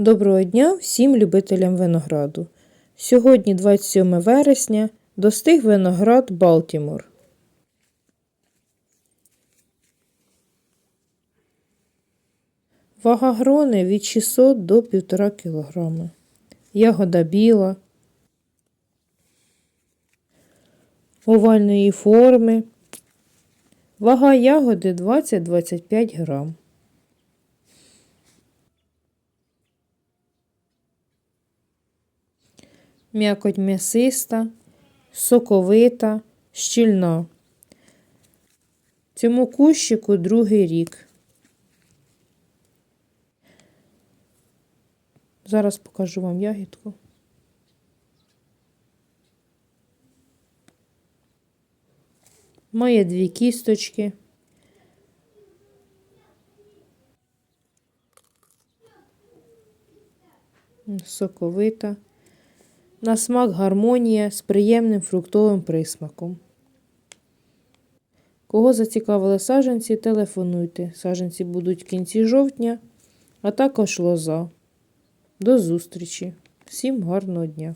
Доброго дня всім любителям винограду. Сьогодні, 27 вересня, достиг виноград Балтімор. Вага грони від 600 до 1,5 кг. Ягода біла, овальної форми. Вага ягоди 20-25 грам. М'якоть м'ясиста, соковита, щільна. Цьому кущику другий рік. Зараз покажу вам ягідку. Має дві кісточки. Соковита. На смак гармонія з приємним фруктовим присмаком. Кого зацікавили саджанці, телефонуйте. Саджанці будуть в кінці жовтня, а також лоза. До зустрічі. Всім гарного дня!